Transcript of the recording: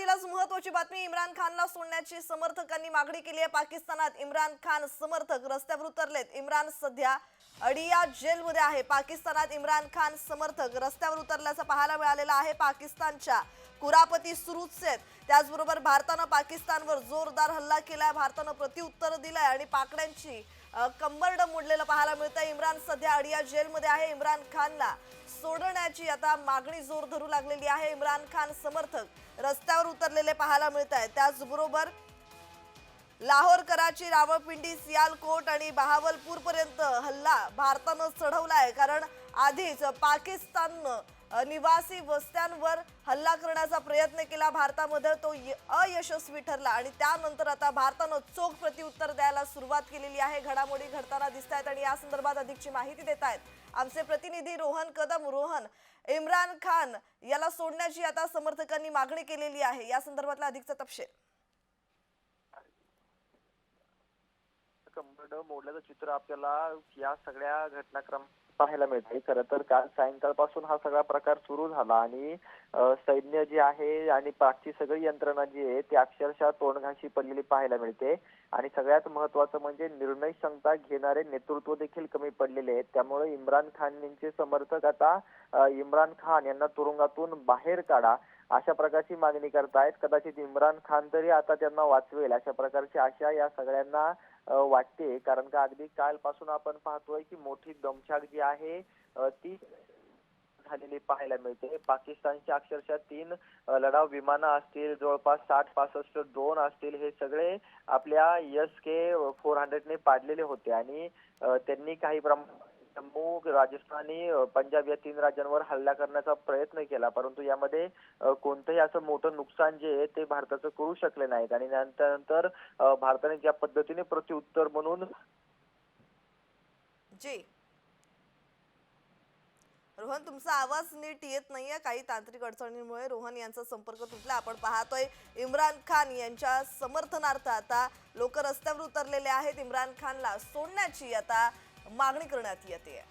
सुरुवातीलाच महत्वाची बातमी इम्रान खानला सोडण्याची समर्थकांनी मागणी केली आहे. पाकिस्तानात इम्रान खान समर्थक रस्त्यावर उतरलेत. इम्रान सध्या अडिया जेलमध्ये आहे. पाकिस्तानात इम्रान खान समर्थक रस्त्यावर उतरल्याचं पाहायला मिळालेलं आहे. पाकिस्तानच्या कुरापती सुरूच आहेत. त्याचबरोबर भारतानं पाकिस्तानवर जोरदार हल्ला केलाय. भारतानं प्रत्युत्तर दिलंय आणि पाकड्यांची कंबरड मोडलेलं पाहायला मिळतंय. इम्रान सध्या अडिया जेलमध्ये आहे. इम्रान खानला सोडण्याची आता मागणी जोर धरू लागलेली आहे. इम्रान खान समर्थक रस्त्यावर उतरलेले पाहायला मिळत आहेत त्याचबरोबर लाहोर कराची रावळपिंडी सियालकोट आणि बहावलपूर पर्यंत हल्ला भारतानं चढवला आहे कारण आधीच पाकिस्ताननं निवासी वस्त्यांवर हल्ला करण्याचा प्रयत्न केला भारतामध्ये. तो अयशस्वी ठरला आणि त्यानंतर आता भारतानं चोख प्रत्युत्तर द्यायला सुरुवात केलेली आहे. घडामोडी घडताना दिसत आहेत आणि या संदर्भात अधिकची माहिती देत आहेत आमचे प्रतिनिधी रोहन कदम रोहन इम्रान खान याला सोडण्याची आता समर्थकांनी मागणी केलेली आहे. या संदर्भातला अधिकचा तपशील. कंबरड मोडल्याचं चित्र आपल्याला या सगळ्या घटनाक्रम पाहायला मिळते खरं तर काल सायंकाळपासून हा सगळा प्रकार सुरू झाला आणि सैन्य जे आहे आणि पाकची सगळी यंत्रणा जी आहे ती अक्षरशः तोंडघाशी पडलेली पाहायला मिळते. आणि सगळ्यात महत्वाचं म्हणजे निर्णय क्षमता घेणारे नेतृत्व देखील कमी पडलेले आहेत. त्यामुळे इम्रान खान यांचे समर्थक आता इम्रान खान यांना तुरुंगातून बाहेर काढा. अशा प्रकारची मागणी करतायत. कदाचित इम्रान खान तरी आता त्यांना वाचवेल अशा प्रकारची आशा या सगळ्यांना वाटते. कारण का अगदी कालपासून आपण पाहतोय की मोठी दमछाक जी आहे ती झालेली पाहायला मिळते. पाकिस्तानच्या अक्षरशः तीन लढाव लढाऊ विमानं असतील जवळपास साठ पासष्ट ड्रोन असतील हे सगळे आपल्या एस के फोर हंड्रेडने पाडलेले होते. आणि त्यांनी काही प्रमाणात जम्मू राजस्थान आणि पंजाब या तीन राज्यांवर हल्ला करण्याचा प्रयत्न केला. परंतु यामध्ये कोणतंही असं मोठं नुकसान जे आहे ते भारताचं करू शकले नाहीत. आणि त्यानंतर भारताने ज्या पद्धतीने प्रत्युत्तर म्हणून जी. रोहन तुमचा आवाज नीट येत नाहीये. काही तांत्रिक अडचणींमुळे रोहन यांचा संपर्क तुटला. आपण पाहतोय इम्रान खान यांच्या समर्थनार्थ आता लोक रस्त्यावर उतरलेले आहेत. इम्रान खानला सोडण्याची आता मागणी करण्यात येते.